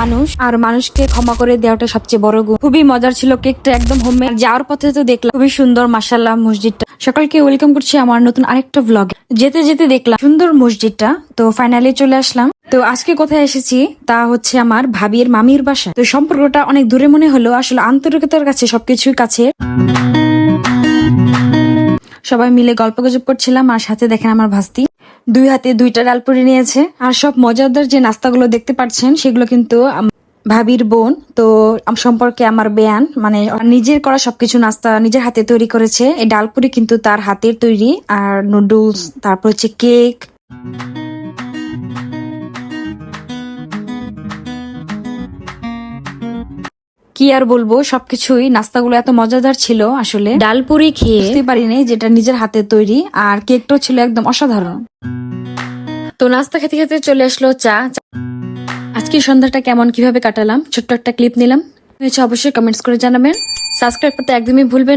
মানুষ আর মানুষকে ক্ষমা করে দেওয়াটা সবচেয়ে বড় গুণ। খুবই মজার ছিল কেকটা একদম হোমে যাওয়ার পথে তো দেখলাম, খুবই সুন্দর মাসাল্লাহ মসজিদটা। সকালকে ওয়েলকাম করছি আমার নতুন আরেকটা ব্লগ যেতে যেতে দেখলাম সুন্দর মসজিদটা, তো ফাইনালি চলে আসলাম। তো আজকে কোথায় এসেছি? তা হচ্ছে আমার ভাবির মামির বাসা। তো সম্পর্কটা অনেক দূরে মনে হলো, আসলে আন্তরিকতার কাছে সবকিছুই কাছে সবাই মিলে গল্প গুজব করছিলাম, আর সাথে দেখেন আমার ভাস্তি। দুই হাতে দুইটা ডালপুরি নিয়েছে। আর সব মজাদার যে নাস্তাগুলো দেখতে পাচ্ছেন, সেগুলো কিন্তু ভাবির বোন। তো সম্পর্কে আমার বেয়ান মানে নিজের করা সবকিছু নাস্তা নিজের হাতে তৈরি করেছে। এই ডালপুরি কিন্তু তার হাতের তৈরি। আর নুডলস, তারপর হচ্ছে কেক। কি আর বলব সবকিছুই নাস্তাগুলো এত মজাদার ছিল আসলে। ডাল পুরি খেয়ে বুঝতে পারিনি যেটা নিজের হাতে তৈরি আর কেকটাও ছিল একদম অসাধারণ। তো নাস্তা খেতে খেতে চলে আসলো চা। আজকে সন্ধ্যাটা কেমন কীভাবে কাটালাম? ছোট্ট একটা ক্লিপ নিলাম। হয়েছে অবশ্যই কমেন্টস করে জানাবেন। সাবস্ক্রাইব করতে একদমই ভুলবেন।